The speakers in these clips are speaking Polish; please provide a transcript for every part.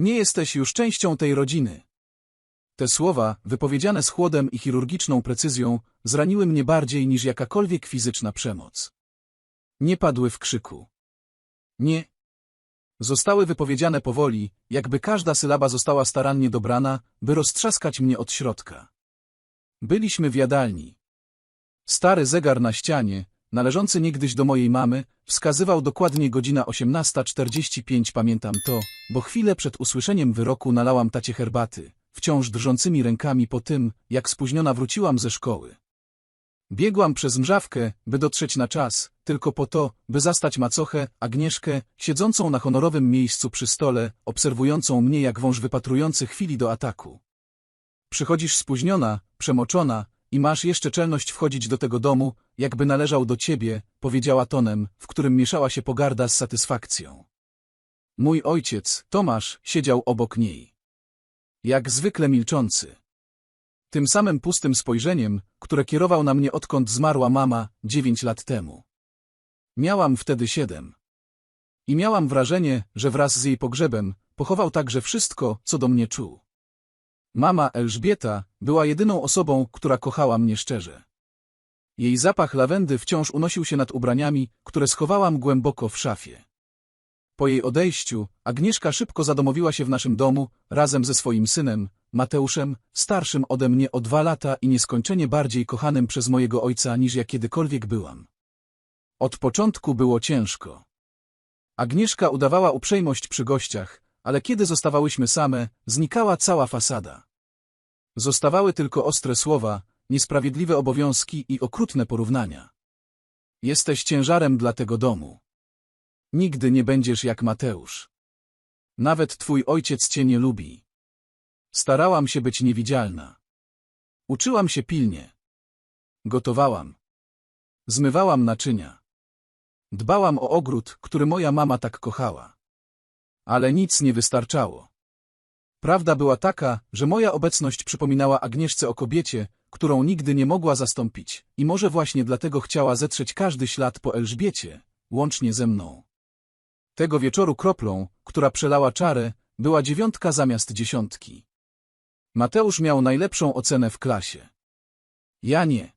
Nie jesteś już częścią tej rodziny. Te słowa, wypowiedziane z chłodem i chirurgiczną precyzją, zraniły mnie bardziej niż jakakolwiek fizyczna przemoc. Nie padły w krzyku. Nie. Zostały wypowiedziane powoli, jakby każda sylaba została starannie dobrana, by roztrzaskać mnie od środka. Byliśmy w jadalni. Stary zegar na ścianie, należący niegdyś do mojej mamy, wskazywał dokładnie godzina 18.45 pamiętam to, bo chwilę przed usłyszeniem wyroku nalałam tacie herbaty, wciąż drżącymi rękami po tym, jak spóźniona wróciłam ze szkoły. Biegłam przez mrzawkę, by dotrzeć na czas, tylko po to, by zastać macochę, Agnieszkę, siedzącą na honorowym miejscu przy stole, obserwującą mnie jak wąż wypatrujący chwili do ataku. Przychodzisz spóźniona, przemoczona i masz jeszcze czelność wchodzić do tego domu, jakby należał do ciebie, powiedziała tonem, w którym mieszała się pogarda z satysfakcją. Mój ojciec, Tomasz, siedział obok niej. Jak zwykle milczący. Tym samym pustym spojrzeniem, które kierował na mnie odkąd zmarła mama, dziewięć lat temu. Miałam wtedy siedem. I miałam wrażenie, że wraz z jej pogrzebem pochował także wszystko, co do mnie czuł. Mama Elżbieta była jedyną osobą, która kochała mnie szczerze. Jej zapach lawendy wciąż unosił się nad ubraniami, które schowałam głęboko w szafie. Po jej odejściu, Agnieszka szybko zadomowiła się w naszym domu, razem ze swoim synem, Mateuszem, starszym ode mnie o dwa lata i nieskończenie bardziej kochanym przez mojego ojca niż ja kiedykolwiek byłam. Od początku było ciężko. Agnieszka udawała uprzejmość przy gościach, ale kiedy zostawałyśmy same, znikała cała fasada. Zostawały tylko ostre słowa, niesprawiedliwe obowiązki i okrutne porównania. Jesteś ciężarem dla tego domu. Nigdy nie będziesz jak Mateusz. Nawet twój ojciec cię nie lubi. Starałam się być niewidzialna. Uczyłam się pilnie. Gotowałam. Zmywałam naczynia. Dbałam o ogród, który moja mama tak kochała. Ale nic nie wystarczało. Prawda była taka, że moja obecność przypominała Agnieszce o kobiecie, którą nigdy nie mogła zastąpić i może właśnie dlatego chciała zetrzeć każdy ślad po Elżbiecie, łącznie ze mną. Tego wieczoru kroplą, która przelała czarę, była dziewiątka zamiast dziesiątki. Mateusz miał najlepszą ocenę w klasie. Ja nie.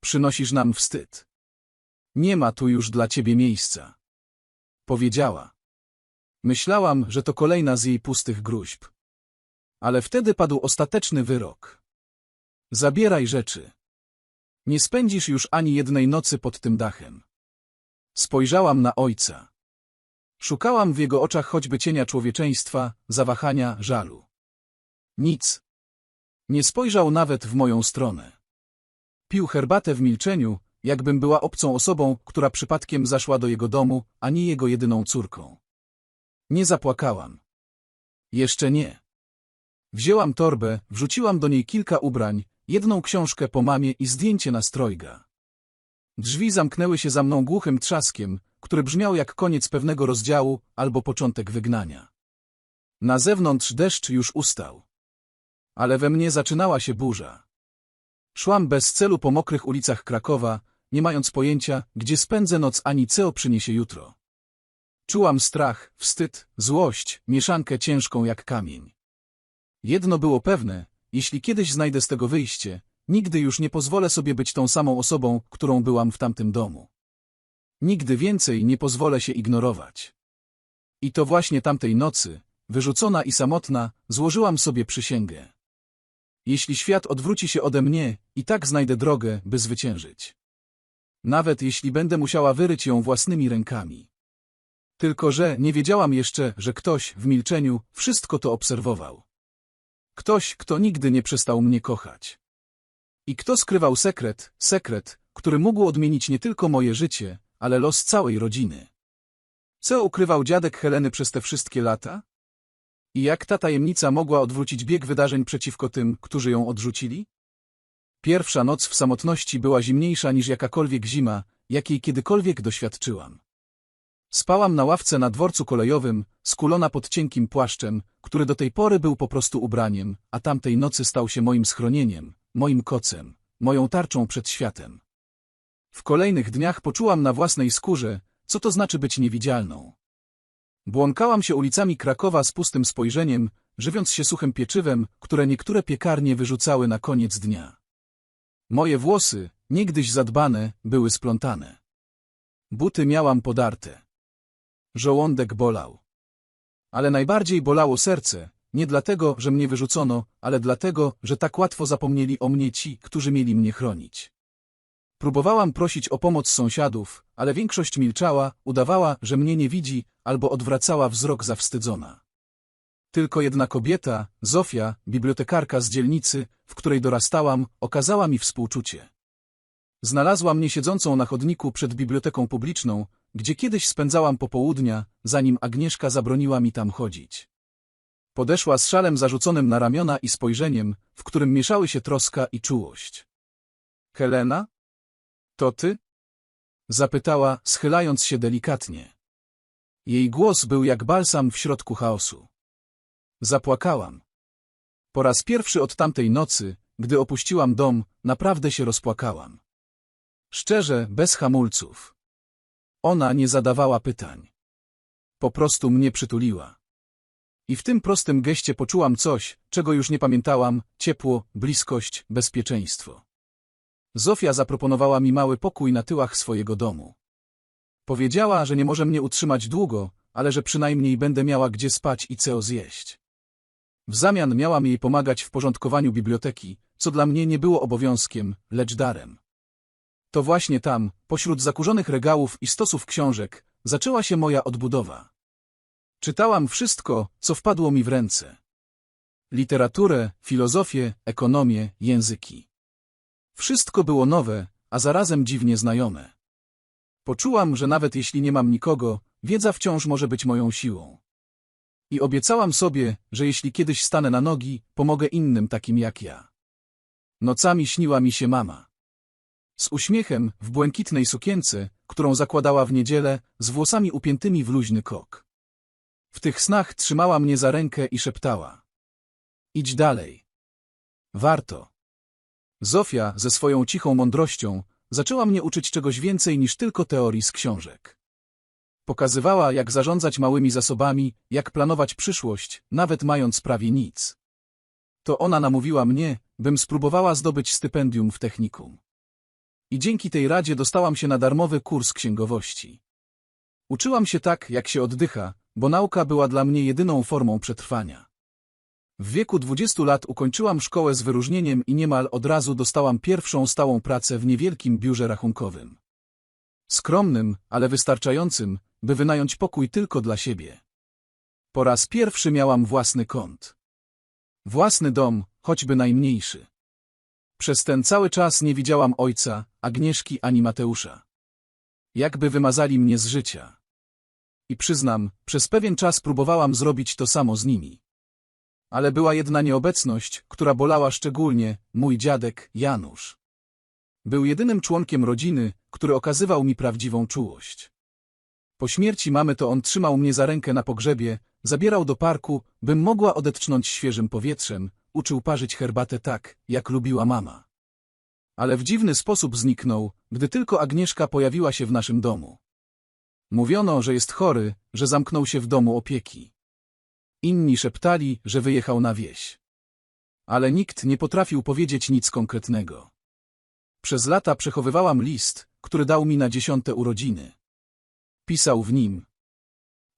Przynosisz nam wstyd. Nie ma tu już dla ciebie miejsca. Powiedziała. Myślałam, że to kolejna z jej pustych gruźb. Ale wtedy padł ostateczny wyrok. Zabieraj rzeczy. Nie spędzisz już ani jednej nocy pod tym dachem. Spojrzałam na ojca. Szukałam w jego oczach choćby cienia człowieczeństwa, zawahania, żalu. Nic. Nie spojrzał nawet w moją stronę. Pił herbatę w milczeniu, jakbym była obcą osobą, która przypadkiem zaszła do jego domu, a nie jego jedyną córką. Nie zapłakałam. Jeszcze nie. Wzięłam torbę, wrzuciłam do niej kilka ubrań, jedną książkę po mamie i zdjęcie na strojga. Drzwi zamknęły się za mną głuchym trzaskiem, który brzmiał jak koniec pewnego rozdziału albo początek wygnania. Na zewnątrz deszcz już ustał. Ale we mnie zaczynała się burza. Szłam bez celu po mokrych ulicach Krakowa, nie mając pojęcia, gdzie spędzę noc ani co przyniesie jutro. Czułam strach, wstyd, złość, mieszankę ciężką jak kamień. Jedno było pewne, jeśli kiedyś znajdę z tego wyjście, nigdy już nie pozwolę sobie być tą samą osobą, którą byłam w tamtym domu. Nigdy więcej nie pozwolę się ignorować. I to właśnie tamtej nocy, wyrzucona i samotna, złożyłam sobie przysięgę. Jeśli świat odwróci się ode mnie, i tak znajdę drogę, by zwyciężyć. Nawet jeśli będę musiała wyryć ją własnymi rękami. Tylko że nie wiedziałam jeszcze, że ktoś w milczeniu wszystko to obserwował. Ktoś, kto nigdy nie przestał mnie kochać. I kto skrywał sekret, sekret, który mógł odmienić nie tylko moje życie, ale los całej rodziny. Co ukrywał dziadek Heleny przez te wszystkie lata? I jak ta tajemnica mogła odwrócić bieg wydarzeń przeciwko tym, którzy ją odrzucili? Pierwsza noc w samotności była zimniejsza niż jakakolwiek zima, jakiej kiedykolwiek doświadczyłam. Spałam na ławce na dworcu kolejowym, skulona pod cienkim płaszczem, który do tej pory był po prostu ubraniem, a tamtej nocy stał się moim schronieniem, moim kocem, moją tarczą przed światem. W kolejnych dniach poczułam na własnej skórze, co to znaczy być niewidzialną. Błąkałam się ulicami Krakowa z pustym spojrzeniem, żywiąc się suchym pieczywem, które niektóre piekarnie wyrzucały na koniec dnia. Moje włosy, niegdyś zadbane, były splątane. Buty miałam podarte. Żołądek bolał. Ale najbardziej bolało serce, nie dlatego, że mnie wyrzucono, ale dlatego, że tak łatwo zapomnieli o mnie ci, którzy mieli mnie chronić. Próbowałam prosić o pomoc sąsiadów, ale większość milczała, udawała, że mnie nie widzi, albo odwracała wzrok zawstydzona. Tylko jedna kobieta, Zofia, bibliotekarka z dzielnicy, w której dorastałam, okazała mi współczucie. Znalazła mnie siedzącą na chodniku przed biblioteką publiczną, gdzie kiedyś spędzałam popołudnia, zanim Agnieszka zabroniła mi tam chodzić. Podeszła z szalem zarzuconym na ramiona i spojrzeniem, w którym mieszały się troska i czułość. Helena? To ty? Zapytała, schylając się delikatnie. Jej głos był jak balsam w środku chaosu. Zapłakałam. Po raz pierwszy od tamtej nocy, gdy opuściłam dom, naprawdę się rozpłakałam. Szczerze, bez hamulców. Ona nie zadawała pytań. Po prostu mnie przytuliła. I w tym prostym geście poczułam coś, czego już nie pamiętałam, ciepło, bliskość, bezpieczeństwo. Zofia zaproponowała mi mały pokój na tyłach swojego domu. Powiedziała, że nie może mnie utrzymać długo, ale że przynajmniej będę miała gdzie spać i co zjeść. W zamian miałam jej pomagać w porządkowaniu biblioteki, co dla mnie nie było obowiązkiem, lecz darem. To właśnie tam, pośród zakurzonych regałów i stosów książek, zaczęła się moja odbudowa. Czytałam wszystko, co wpadło mi w ręce. Literaturę, filozofię, ekonomię, języki. Wszystko było nowe, a zarazem dziwnie znajome. Poczułam, że nawet jeśli nie mam nikogo, wiedza wciąż może być moją siłą. I obiecałam sobie, że jeśli kiedyś stanę na nogi, pomogę innym takim jak ja. Nocami śniła mi się mama. Z uśmiechem, w błękitnej sukience, którą zakładała w niedzielę, z włosami upiętymi w luźny kok. W tych snach trzymała mnie za rękę i szeptała. Idź dalej. Warto. Zofia, ze swoją cichą mądrością, zaczęła mnie uczyć czegoś więcej niż tylko teorii z książek. Pokazywała, jak zarządzać małymi zasobami, jak planować przyszłość, nawet mając prawie nic. To ona namówiła mnie, bym spróbowała zdobyć stypendium w technikum. I dzięki tej radzie dostałam się na darmowy kurs księgowości. Uczyłam się tak, jak się oddycha, bo nauka była dla mnie jedyną formą przetrwania. W wieku 20 lat ukończyłam szkołę z wyróżnieniem i niemal od razu dostałam pierwszą stałą pracę w niewielkim biurze rachunkowym. Skromnym, ale wystarczającym, by wynająć pokój tylko dla siebie. Po raz pierwszy miałam własny kąt. Własny dom, choćby najmniejszy. Przez ten cały czas nie widziałam ojca, Agnieszki ani Mateusza. Jakby wymazali mnie z życia. I przyznam, przez pewien czas próbowałam zrobić to samo z nimi. Ale była jedna nieobecność, która bolała szczególnie, mój dziadek, Janusz. Był jedynym członkiem rodziny, który okazywał mi prawdziwą czułość. Po śmierci mamy to on trzymał mnie za rękę na pogrzebie, zabierał do parku, bym mogła odetchnąć świeżym powietrzem, uczył parzyć herbatę tak, jak lubiła mama. Ale w dziwny sposób zniknął, gdy tylko Agnieszka pojawiła się w naszym domu. Mówiono, że jest chory, że zamknął się w domu opieki. Inni szeptali, że wyjechał na wieś. Ale nikt nie potrafił powiedzieć nic konkretnego. Przez lata przechowywałam list, który dał mi na dziesiąte urodziny. Pisał w nim.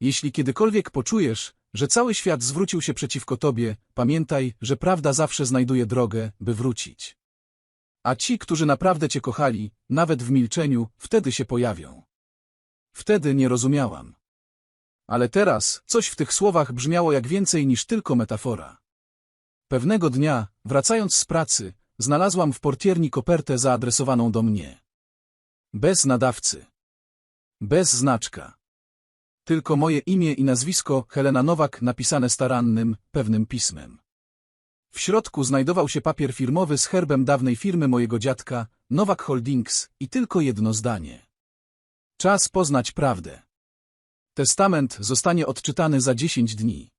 Jeśli kiedykolwiek poczujesz, że cały świat zwrócił się przeciwko tobie, pamiętaj, że prawda zawsze znajduje drogę, by wrócić. A ci, którzy naprawdę cię kochali, nawet w milczeniu, wtedy się pojawią. Wtedy nie rozumiałam. Ale teraz coś w tych słowach brzmiało jak więcej niż tylko metafora. Pewnego dnia, wracając z pracy, znalazłam w portierni kopertę zaadresowaną do mnie. Bez nadawcy. Bez znaczka. Tylko moje imię i nazwisko Helena Nowak napisane starannym, pewnym pismem. W środku znajdował się papier firmowy z herbem dawnej firmy mojego dziadka, Nowak Holdings, i tylko jedno zdanie. Czas poznać prawdę. Testament zostanie odczytany za dziesięć dni.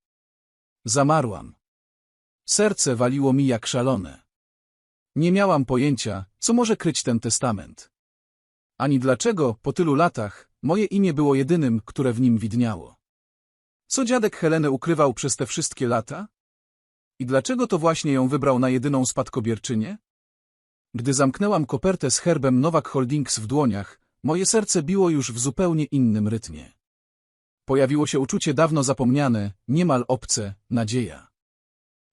Zamarłam. Serce waliło mi jak szalone. Nie miałam pojęcia, co może kryć ten testament. Ani dlaczego, po tylu latach, moje imię było jedynym, które w nim widniało. Co dziadek Heleny ukrywał przez te wszystkie lata? I dlaczego to właśnie ją wybrał na jedyną spadkobierczynię? Gdy zamknęłam kopertę z herbem Nowak Holdings w dłoniach, moje serce biło już w zupełnie innym rytmie. Pojawiło się uczucie dawno zapomniane, niemal obce, nadzieja.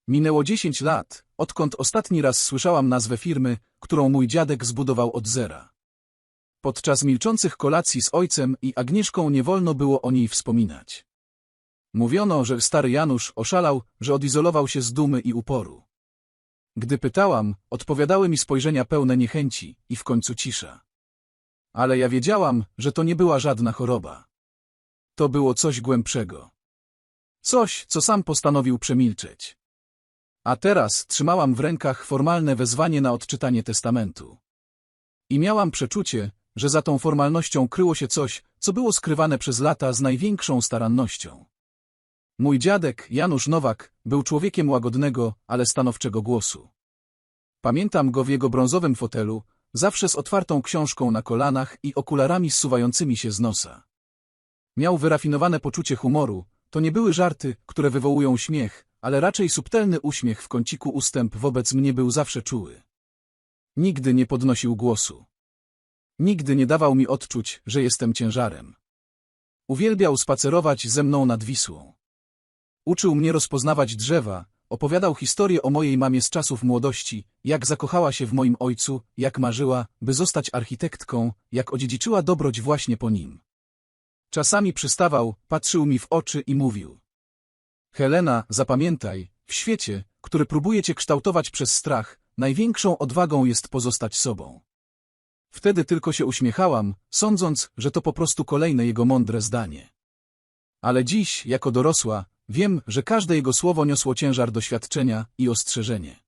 Minęło dziesięć lat, odkąd ostatni raz słyszałam nazwę firmy, którą mój dziadek zbudował od zera. Podczas milczących kolacji z ojcem i Agnieszką nie wolno było o niej wspominać. Mówiono, że stary Janusz oszalał, że odizolował się z dumy i uporu. Gdy pytałam, odpowiadały mi spojrzenia pełne niechęci i w końcu cisza. Ale ja wiedziałam, że to nie była żadna choroba. To było coś głębszego. Coś, co sam postanowił przemilczeć. A teraz trzymałam w rękach formalne wezwanie na odczytanie testamentu. I miałam przeczucie, że za tą formalnością kryło się coś, co było skrywane przez lata z największą starannością. Mój dziadek, Janusz Nowak, był człowiekiem łagodnego, ale stanowczego głosu. Pamiętam go w jego brązowym fotelu, zawsze z otwartą książką na kolanach i okularami zsuwającymi się z nosa. Miał wyrafinowane poczucie humoru, to nie były żarty, które wywołują śmiech, ale raczej subtelny uśmiech w kąciku ustęp wobec mnie był zawsze czuły. Nigdy nie podnosił głosu. Nigdy nie dawał mi odczuć, że jestem ciężarem. Uwielbiał spacerować ze mną nad Wisłą. Uczył mnie rozpoznawać drzewa, opowiadał historię o mojej mamie z czasów młodości, jak zakochała się w moim ojcu, jak marzyła, by zostać architektką, jak odziedziczyła dobroć właśnie po nim. Czasami przystawał, patrzył mi w oczy i mówił. Helena, zapamiętaj, w świecie, który próbuje cię kształtować przez strach, największą odwagą jest pozostać sobą. Wtedy tylko się uśmiechałam, sądząc, że to po prostu kolejne jego mądre zdanie. Ale dziś, jako dorosła, wiem, że każde jego słowo niosło ciężar doświadczenia i ostrzeżenie.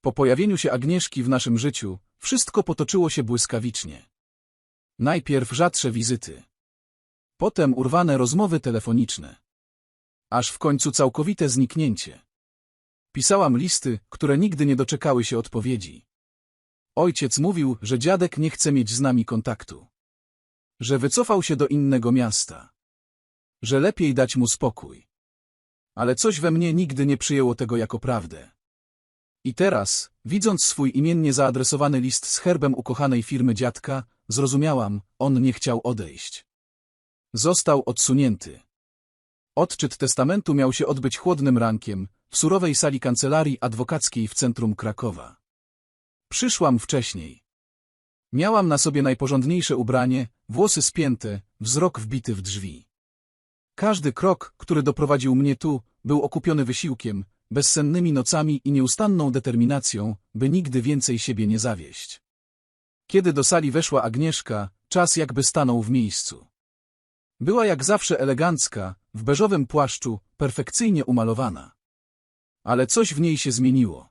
Po pojawieniu się Agnieszki w naszym życiu, wszystko potoczyło się błyskawicznie. Najpierw rzadsze wizyty. Potem urwane rozmowy telefoniczne. Aż w końcu całkowite zniknięcie. Pisałam listy, które nigdy nie doczekały się odpowiedzi. Ojciec mówił, że dziadek nie chce mieć z nami kontaktu. Że wycofał się do innego miasta. Że lepiej dać mu spokój. Ale coś we mnie nigdy nie przyjęło tego jako prawdę. I teraz, widząc swój imiennie zaadresowany list z herbem ukochanej firmy dziadka, zrozumiałam, on nie chciał odejść. Został odsunięty. Odczyt testamentu miał się odbyć chłodnym rankiem, w surowej sali kancelarii adwokackiej w centrum Krakowa. Przyszłam wcześniej. Miałam na sobie najporządniejsze ubranie, włosy spięte, wzrok wbity w drzwi. Każdy krok, który doprowadził mnie tu, był okupiony wysiłkiem, bezsennymi nocami i nieustanną determinacją, by nigdy więcej siebie nie zawieść. Kiedy do sali weszła Agnieszka, czas jakby stanął w miejscu. Była jak zawsze elegancka, w beżowym płaszczu, perfekcyjnie umalowana. Ale coś w niej się zmieniło.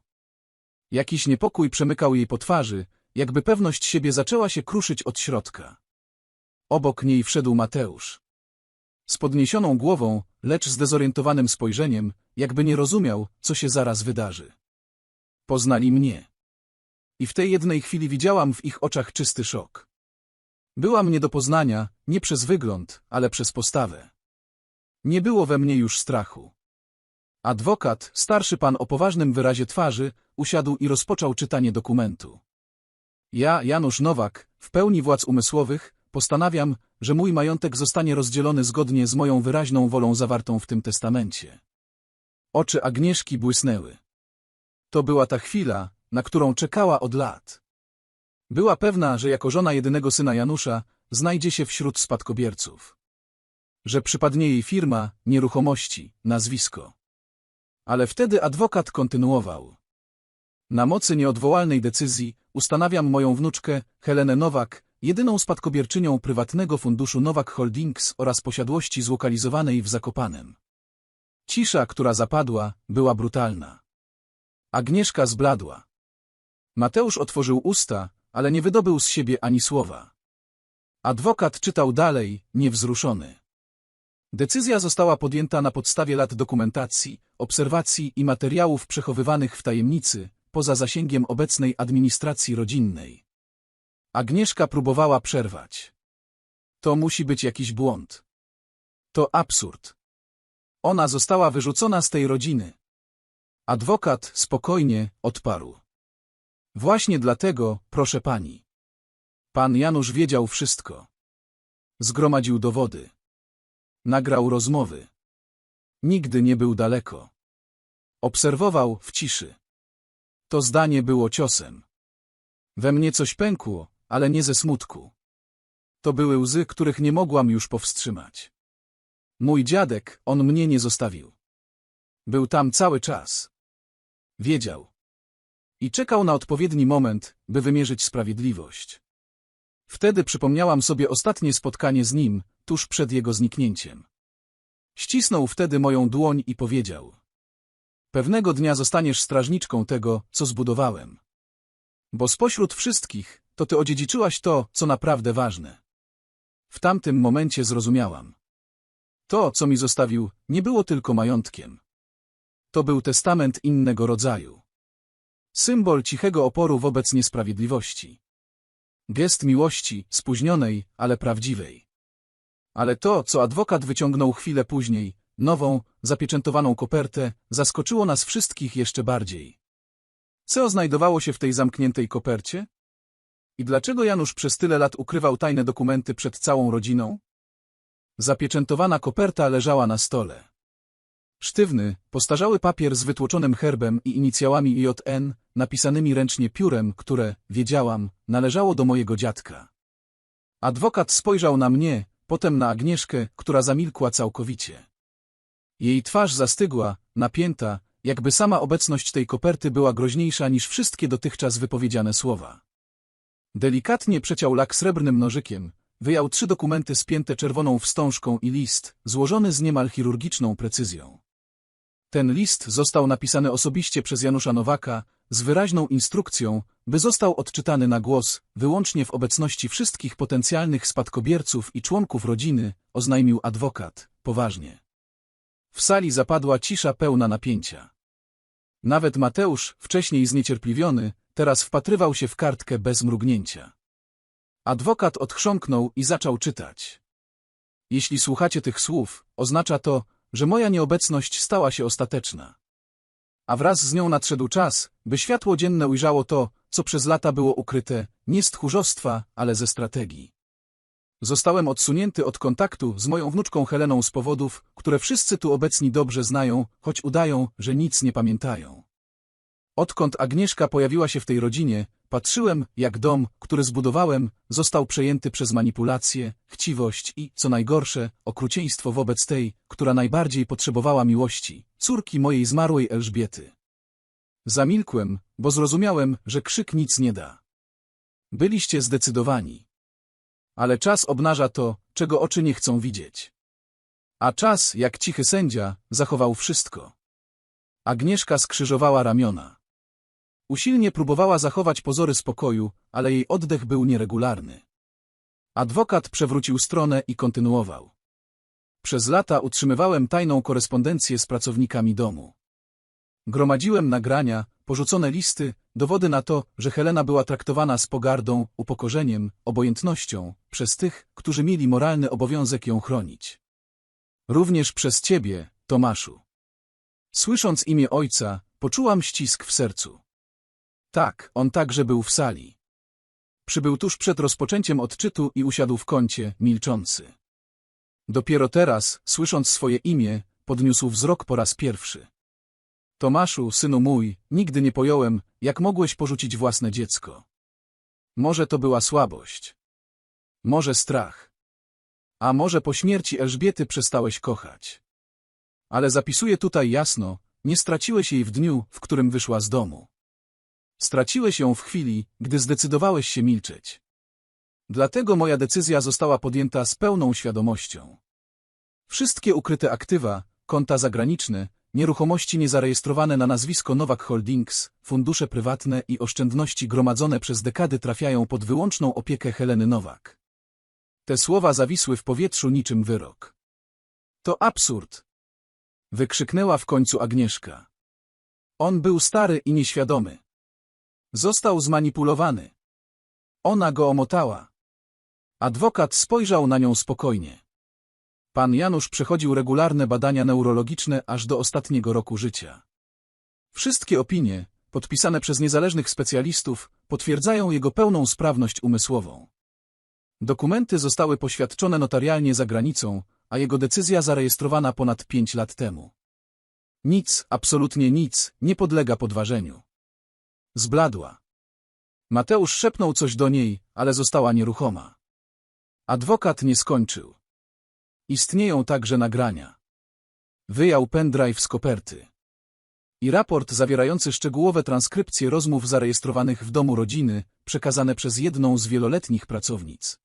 Jakiś niepokój przemykał jej po twarzy, jakby pewność siebie zaczęła się kruszyć od środka. Obok niej wszedł Mateusz. Z podniesioną głową, lecz zdezorientowanym spojrzeniem, jakby nie rozumiał, co się zaraz wydarzy. Poznali mnie. I w tej jednej chwili widziałam w ich oczach czysty szok. Byłam nie do poznania, nie przez wygląd, ale przez postawę. Nie było we mnie już strachu. Adwokat, starszy pan o poważnym wyrazie twarzy, usiadł i rozpoczął czytanie dokumentu. Ja, Janusz Nowak, w pełni władz umysłowych, postanawiam, że mój majątek zostanie rozdzielony zgodnie z moją wyraźną wolą zawartą w tym testamencie. Oczy Agnieszki błysnęły. To była ta chwila, na którą czekała od lat. Była pewna, że jako żona jedynego syna Janusza znajdzie się wśród spadkobierców. Że przypadnie jej firma, nieruchomości, nazwisko. Ale wtedy adwokat kontynuował. Na mocy nieodwołalnej decyzji ustanawiam moją wnuczkę, Helenę Nowak, jedyną spadkobierczynią prywatnego funduszu Nowak Holdings oraz posiadłości zlokalizowanej w Zakopanem. Cisza, która zapadła, była brutalna. Agnieszka zbladła. Mateusz otworzył usta, ale nie wydobył z siebie ani słowa. Adwokat czytał dalej, niewzruszony. Decyzja została podjęta na podstawie lat dokumentacji, obserwacji i materiałów przechowywanych w tajemnicy, poza zasięgiem obecnej administracji rodzinnej. Agnieszka próbowała przerwać. To musi być jakiś błąd. To absurd. Ona została wyrzucona z tej rodziny. Adwokat spokojnie odparł. Właśnie dlatego, proszę pani. Pan Janusz wiedział wszystko. Zgromadził dowody. Nagrał rozmowy. Nigdy nie był daleko. Obserwował w ciszy. To zdanie było ciosem. We mnie coś pękło, ale nie ze smutku. To były łzy, których nie mogłam już powstrzymać. Mój dziadek, on mnie nie zostawił. Był tam cały czas. Wiedział. I czekał na odpowiedni moment, by wymierzyć sprawiedliwość. Wtedy przypomniałam sobie ostatnie spotkanie z nim, tuż przed jego zniknięciem. Ścisnął wtedy moją dłoń i powiedział. Pewnego dnia zostaniesz strażniczką tego, co zbudowałem. Bo spośród wszystkich, to ty odziedziczyłaś to, co naprawdę ważne. W tamtym momencie zrozumiałam. To, co mi zostawił, nie było tylko majątkiem. To był testament innego rodzaju. Symbol cichego oporu wobec niesprawiedliwości. Gest miłości, spóźnionej, ale prawdziwej. Ale to, co adwokat wyciągnął chwilę później, nową, zapieczętowaną kopertę, zaskoczyło nas wszystkich jeszcze bardziej. Co znajdowało się w tej zamkniętej kopercie? I dlaczego Janusz przez tyle lat ukrywał tajne dokumenty przed całą rodziną? Zapieczętowana koperta leżała na stole. Sztywny, postarzały papier z wytłoczonym herbem i inicjałami JN, napisanymi ręcznie piórem, które, wiedziałam, należało do mojego dziadka. Adwokat spojrzał na mnie, potem na Agnieszkę, która zamilkła całkowicie. Jej twarz zastygła, napięta, jakby sama obecność tej koperty była groźniejsza niż wszystkie dotychczas wypowiedziane słowa. Delikatnie przeciął lak srebrnym nożykiem, wyjął trzy dokumenty spięte czerwoną wstążką i list, złożony z niemal chirurgiczną precyzją. Ten list został napisany osobiście przez Janusza Nowaka, z wyraźną instrukcją, by został odczytany na głos, wyłącznie w obecności wszystkich potencjalnych spadkobierców i członków rodziny, oznajmił adwokat, poważnie. W sali zapadła cisza pełna napięcia. Nawet Mateusz, wcześniej zniecierpliwiony, teraz wpatrywał się w kartkę bez mrugnięcia. Adwokat odchrząknął i zaczął czytać. Jeśli słuchacie tych słów, oznacza to, że moja nieobecność stała się ostateczna. A wraz z nią nadszedł czas, by światło dzienne ujrzało to, co przez lata było ukryte, nie z tchórzostwa, ale ze strategii. Zostałem odsunięty od kontaktu z moją wnuczką Heleną z powodów, które wszyscy tu obecni dobrze znają, choć udają, że nic nie pamiętają. Odkąd Agnieszka pojawiła się w tej rodzinie, patrzyłem, jak dom, który zbudowałem, został przejęty przez manipulację, chciwość i, co najgorsze, okrucieństwo wobec tej, która najbardziej potrzebowała miłości, córki mojej zmarłej Elżbiety. Zamilkłem, bo zrozumiałem, że krzyk nic nie da. Byliście zdecydowani. Ale czas obnaża to, czego oczy nie chcą widzieć. A czas, jak cichy sędzia, zachował wszystko. Agnieszka skrzyżowała ramiona. Usilnie próbowała zachować pozory spokoju, ale jej oddech był nieregularny. Adwokat przewrócił stronę i kontynuował. Przez lata utrzymywałem tajną korespondencję z pracownikami domu. Gromadziłem nagrania, porzucone listy, dowody na to, że Helena była traktowana z pogardą, upokorzeniem, obojętnością przez tych, którzy mieli moralny obowiązek ją chronić. Również przez ciebie, Tomaszu. Słysząc imię ojca, poczułam ścisk w sercu. Tak, on także był w sali. Przybył tuż przed rozpoczęciem odczytu i usiadł w kącie, milczący. Dopiero teraz, słysząc swoje imię, podniósł wzrok po raz pierwszy. Tomaszu, synu mój, nigdy nie pojąłem, jak mogłeś porzucić własne dziecko. Może to była słabość. Może strach. A może po śmierci Elżbiety przestałeś kochać. Ale zapisuję tutaj jasno, nie straciłeś jej w dniu, w którym wyszła z domu. Straciłeś ją w chwili, gdy zdecydowałeś się milczeć. Dlatego moja decyzja została podjęta z pełną świadomością. Wszystkie ukryte aktywa, konta zagraniczne, nieruchomości niezarejestrowane na nazwisko Nowak Holdings, fundusze prywatne i oszczędności gromadzone przez dekady trafiają pod wyłączną opiekę Heleny Nowak. Te słowa zawisły w powietrzu niczym wyrok. To absurd! Wykrzyknęła w końcu Agnieszka. On był stary i nieświadomy. Został zmanipulowany. Ona go omotała. Adwokat spojrzał na nią spokojnie. Pan Janusz przechodził regularne badania neurologiczne aż do ostatniego roku życia. Wszystkie opinie, podpisane przez niezależnych specjalistów, potwierdzają jego pełną sprawność umysłową. Dokumenty zostały poświadczone notarialnie za granicą, a jego decyzja zarejestrowana ponad pięć lat temu. Nic, absolutnie nic, nie podlega podważeniu. Zbladła. Mateusz szepnął coś do niej, ale została nieruchoma. Adwokat nie skończył. Istnieją także nagrania. Wyjął pendrive z koperty. I raport zawierający szczegółowe transkrypcje rozmów zarejestrowanych w domu rodziny, przekazane przez jedną z wieloletnich pracownic.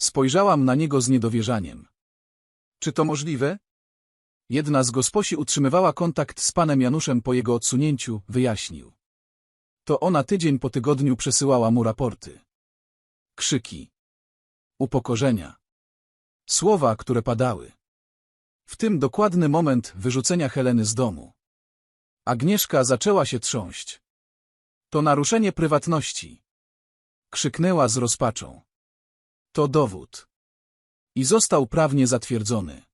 Spojrzałam na niego z niedowierzaniem. Czy to możliwe? Jedna z gosposi utrzymywała kontakt z panem Januszem po jego odsunięciu, wyjaśnił. To ona tydzień po tygodniu przesyłała mu raporty. Krzyki. Upokorzenia. Słowa, które padały. W tym dokładny moment wyrzucenia Heleny z domu. Agnieszka zaczęła się trząść. To naruszenie prywatności. Krzyknęła z rozpaczą. To dowód. I został prawnie zatwierdzony.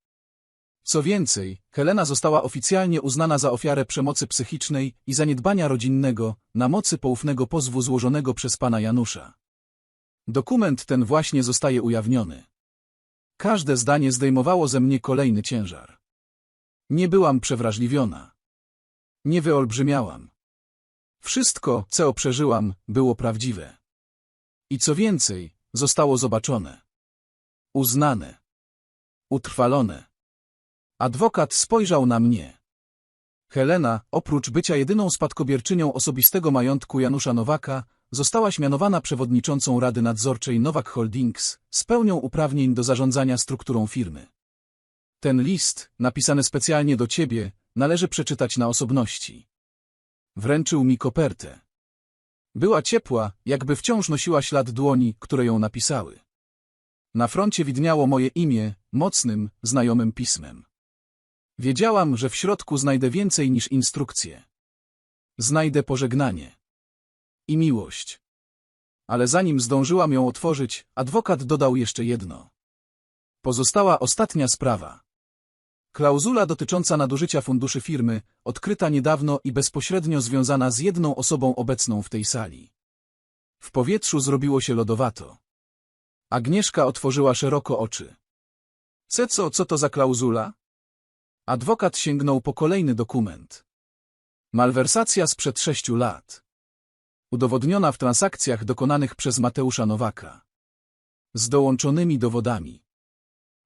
Co więcej, Helena została oficjalnie uznana za ofiarę przemocy psychicznej i zaniedbania rodzinnego na mocy poufnego pozwu złożonego przez pana Janusza. Dokument ten właśnie zostaje ujawniony. Każde zdanie zdejmowało ze mnie kolejny ciężar. Nie byłam przewrażliwiona. Nie wyolbrzymiałam. Wszystko, co przeżyłam, było prawdziwe. I co więcej, zostało zobaczone. Uznane. Utrwalone. Adwokat spojrzał na mnie. Helena, oprócz bycia jedyną spadkobierczynią osobistego majątku Janusza Nowaka, zostałaś mianowana przewodniczącą Rady Nadzorczej Nowak Holdings z pełnią uprawnień do zarządzania strukturą firmy. Ten list, napisany specjalnie do ciebie, należy przeczytać na osobności. Wręczył mi kopertę. Była ciepła, jakby wciąż nosiła ślad dłoni, które ją napisały. Na froncie widniało moje imię, mocnym, znajomym pismem. Wiedziałam, że w środku znajdę więcej niż instrukcje. Znajdę pożegnanie. I miłość. Ale zanim zdążyłam ją otworzyć, adwokat dodał jeszcze jedno. Pozostała ostatnia sprawa. Klauzula dotycząca nadużycia funduszy firmy, odkryta niedawno i bezpośrednio związana z jedną osobą obecną w tej sali. W powietrzu zrobiło się lodowato. Agnieszka otworzyła szeroko oczy. Ceco, co to za klauzula? Adwokat sięgnął po kolejny dokument. Malwersacja sprzed sześciu lat. Udowodniona w transakcjach dokonanych przez Mateusza Nowaka. Z dołączonymi dowodami.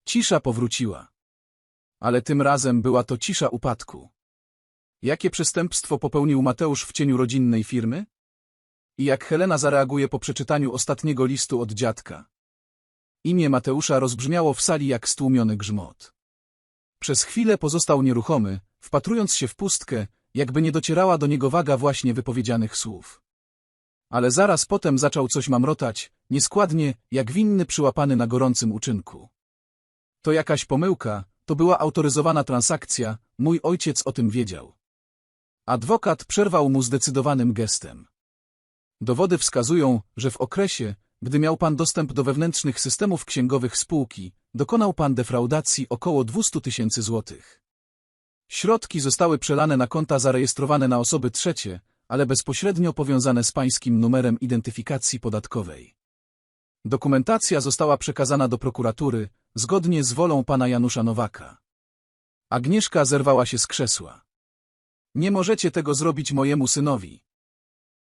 Cisza powróciła. Ale tym razem była to cisza upadku. Jakie przestępstwo popełnił Mateusz w cieniu rodzinnej firmy? I jak Helena zareaguje po przeczytaniu ostatniego listu od dziadka? Imię Mateusza rozbrzmiało w sali jak stłumiony grzmot. Przez chwilę pozostał nieruchomy, wpatrując się w pustkę, jakby nie docierała do niego waga właśnie wypowiedzianych słów. Ale zaraz potem zaczął coś mamrotać, nieskładnie, jak winny przyłapany na gorącym uczynku. To jakaś pomyłka, to była autoryzowana transakcja, mój ojciec o tym wiedział. Adwokat przerwał mu zdecydowanym gestem. Dowody wskazują, że w okresie, gdy miał pan dostęp do wewnętrznych systemów księgowych spółki, dokonał pan defraudacji około 200 tysięcy złotych. Środki zostały przelane na konta zarejestrowane na osoby trzecie, ale bezpośrednio powiązane z pańskim numerem identyfikacji podatkowej. Dokumentacja została przekazana do prokuratury, zgodnie z wolą pana Janusza Nowaka. Agnieszka zerwała się z krzesła. Nie możecie tego zrobić mojemu synowi.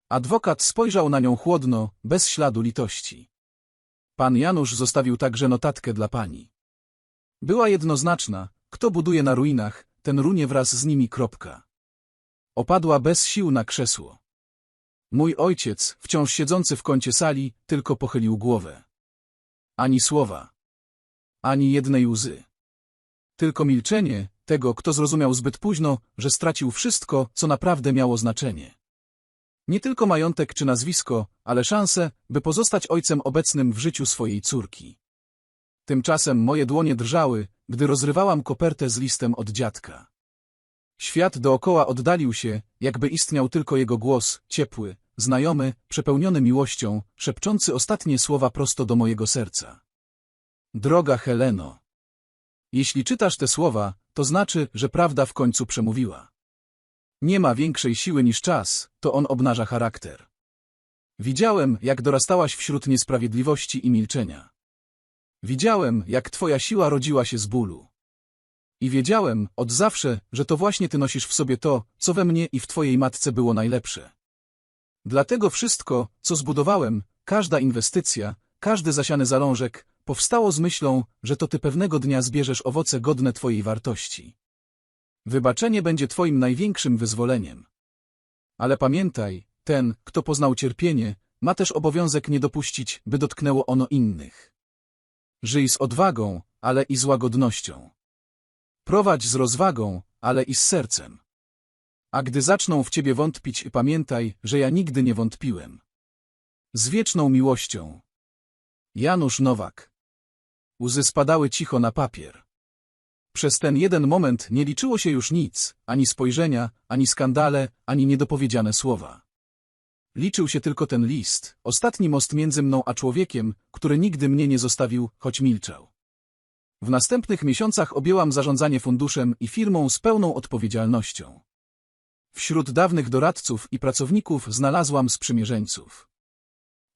Adwokat spojrzał na nią chłodno, bez śladu litości. Pan Janusz zostawił także notatkę dla pani. Była jednoznaczna, kto buduje na ruinach, ten runie wraz z nimi kropka. Opadła bez sił na krzesło. Mój ojciec, wciąż siedzący w kącie sali, tylko pochylił głowę. Ani słowa. Ani jednej łzy. Tylko milczenie tego, kto zrozumiał zbyt późno, że stracił wszystko, co naprawdę miało znaczenie. Nie tylko majątek czy nazwisko, ale szansę, by pozostać ojcem obecnym w życiu swojej córki. Tymczasem moje dłonie drżały, gdy rozrywałam kopertę z listem od dziadka. Świat dookoła oddalił się, jakby istniał tylko jego głos, ciepły, znajomy, przepełniony miłością, szepczący ostatnie słowa prosto do mojego serca. Droga Heleno. Jeśli czytasz te słowa, to znaczy, że prawda w końcu przemówiła. Nie ma większej siły niż czas, to on obnaża charakter. Widziałem, jak dorastałaś wśród niesprawiedliwości i milczenia. Widziałem, jak twoja siła rodziła się z bólu. I wiedziałem, od zawsze, że to właśnie ty nosisz w sobie to, co we mnie i w twojej matce było najlepsze. Dlatego wszystko, co zbudowałem, każda inwestycja, każdy zasiany zalążek, powstało z myślą, że to ty pewnego dnia zbierzesz owoce godne twojej wartości. Wybaczenie będzie twoim największym wyzwoleniem. Ale pamiętaj, ten, kto poznał cierpienie, ma też obowiązek nie dopuścić, by dotknęło ono innych. Żyj z odwagą, ale i z łagodnością. Prowadź z rozwagą, ale i z sercem. A gdy zaczną w ciebie wątpić, pamiętaj, że ja nigdy nie wątpiłem. Z wieczną miłością. Janusz Nowak. Łzy spadały cicho na papier. Przez ten jeden moment nie liczyło się już nic, ani spojrzenia, ani skandale, ani niedopowiedziane słowa. Liczył się tylko ten list, ostatni most między mną a człowiekiem, który nigdy mnie nie zostawił, choć milczał. W następnych miesiącach objęłam zarządzanie funduszem i firmą z pełną odpowiedzialnością. Wśród dawnych doradców i pracowników znalazłam sprzymierzeńców.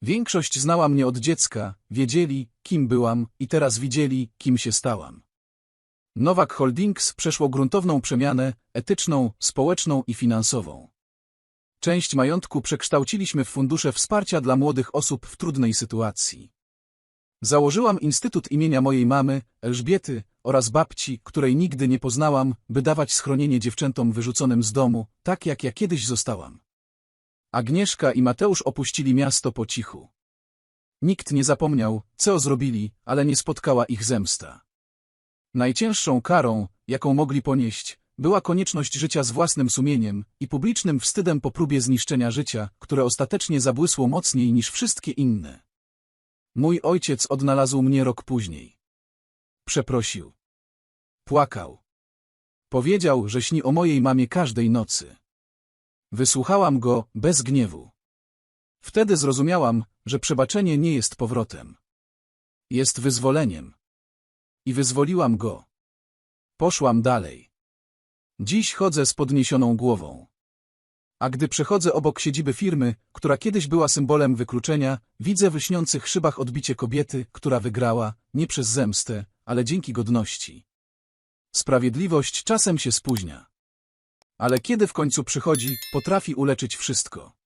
Większość znała mnie od dziecka, wiedzieli, kim byłam i teraz widzieli, kim się stałam. Nowak Holdings przeszło gruntowną przemianę etyczną, społeczną i finansową. Część majątku przekształciliśmy w fundusze wsparcia dla młodych osób w trudnej sytuacji. Założyłam instytut imienia mojej mamy, Elżbiety, oraz babci, której nigdy nie poznałam, by dawać schronienie dziewczętom wyrzuconym z domu, tak jak ja kiedyś zostałam. Agnieszka i Mateusz opuścili miasto po cichu. Nikt nie zapomniał, co zrobili, ale nie spotkała ich zemsta. Najcięższą karą, jaką mogli ponieść, była konieczność życia z własnym sumieniem i publicznym wstydem po próbie zniszczenia życia, które ostatecznie zabłysło mocniej niż wszystkie inne. Mój ojciec odnalazł mnie rok później. Przeprosił. Płakał. Powiedział, że śni o mojej mamie każdej nocy. Wysłuchałam go bez gniewu. Wtedy zrozumiałam, że przebaczenie nie jest powrotem. Jest wyzwoleniem. I wyzwoliłam go. Poszłam dalej. Dziś chodzę z podniesioną głową. A gdy przechodzę obok siedziby firmy, która kiedyś była symbolem wykluczenia, widzę w lśniących szybach odbicie kobiety, która wygrała, nie przez zemstę, ale dzięki godności. Sprawiedliwość czasem się spóźnia. Ale kiedy w końcu przychodzi, potrafi uleczyć wszystko.